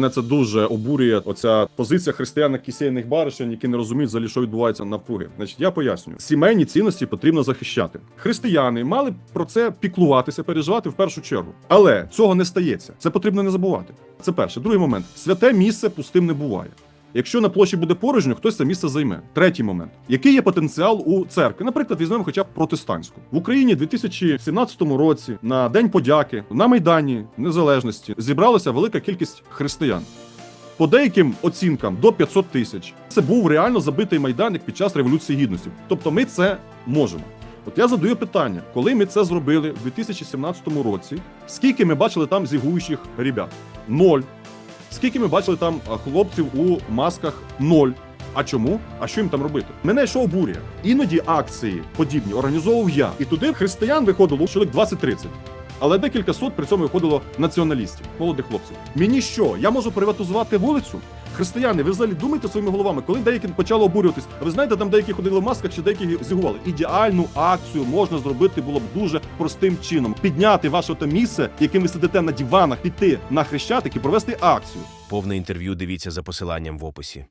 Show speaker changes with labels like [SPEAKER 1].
[SPEAKER 1] Мене це дуже обурює. Оця позиція християн кисейних баришень, які не розуміють взагалі, що відбувається навкруги. Значить, я пояснюю, сімейні цінності потрібно захищати. Християни мали про це піклуватися, переживати в першу чергу. Але цього не стається. Це потрібно не забувати. Це перше. Другий момент: святе місце пустим не буває. Якщо на площі буде порожньо, хтось це місце займе. Третій момент: який є потенціал у церкві? Наприклад, візьмемо хоча б протестантську в Україні, у 2017 році, на День подяки на Майдані Незалежності зібралася велика кількість християн. По деяким оцінкам до 500 тисяч. Це був реально забитий майдан під час революції гідності. Тобто, ми це можемо. От я задаю питання, коли ми це зробили в 2017 році, скільки ми бачили там зігуючих ребят? Ноль. Скільки ми бачили там хлопців у масках? Ноль. А чому? А що їм там робити? Мене йшов буря. Іноді акції подібні організовував я. І туди християн виходило чоловік 20-30. Але декілька сот при цьому виходило націоналістів, молодих хлопців. Мені що? Я можу приватизувати вулицю? Християни, ви взагалі думаєте своїми головами, коли деякі почали обурюватись, а ви знаєте, там деякі ходили в масках чи деякі зігували. Ідеальну акцію можна зробити було б дуже простим чином: підняти ваше те місце, яким ви сидите на диванах, піти на хрещатик і провести акцію.
[SPEAKER 2] Повне інтерв'ю дивіться за посиланням в описі.